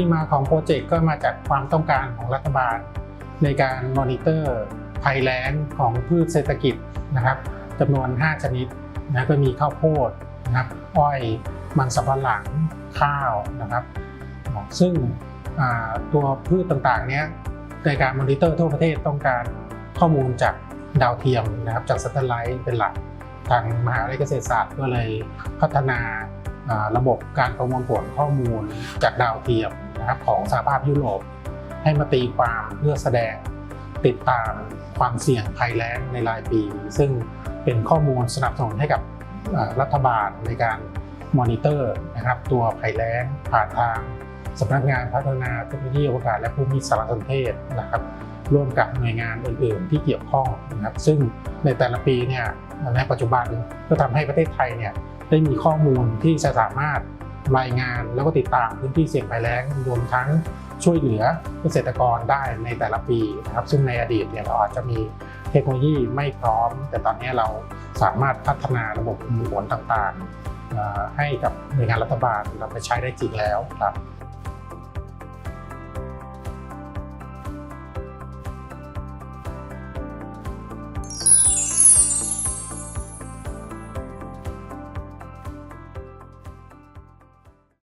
ที่มาของโปรเจกต์ก็มาจากความต้องการของรัฐบาล ในการมอนิเตอร์ภัยแล้งของพืชเศรษฐกิจนะครับจำนวน 5 ชนิดนะก็มีข้าวโพดนะครับอ้อยมันสำปะหลังข้าวนะครับ ซึ่งตัวพืชต่างๆเนี้ยในการมอนิเตอร์ทั่วประเทศต้องการข้อมูลจากดาวเทียมนะครับจากสัตไลท์เป็นหลักทางมหาวิทยาลัยเกษตรศาสตร์ก็เลยพัฒนาระบบการประมวลผลข้อมูลจากดาวเทียม นะครับของสหภาพยุโรปให้มาตีความเพื่อแสดงติดตามความเสี่ยงภัยแล้งในรายปี ซึ่งเป็นข้อมูลสนับสนุนให้กับรัฐบาลในการมอนิเตอร์นะครับตัวภัยแล้งผ่านทางสำนักงานพัฒนาเทคโนโลยีอวกาศและภูมิสารสนเทศนะครับร่วมกับหน่วยงานอื่น ๆ ที่เกี่ยวข้องนะครับซึ่งในแต่ละปีเนี่ยในปัจจุบันก็ทำให้ประเทศไทยเนี่ยได้มีข้อมูลที่จะสามารถ รายงานแล้วก็ติดตามพื้นที่เสี่ยงภัยแล้งรวมทั้งช่วยเหลือเกษตรกรได้ในแต่ละปีนะครับซึ่งในอดีตเนี่ยเราอาจจะมีเทคโนโลยีไม่พร้อม แต่ตอนนี้เราสามารถพัฒนาระบบประมวลผลต่างๆ ให้กับหน่วยงานรัฐบาลเราไปใช้ได้จริงแล้วครับ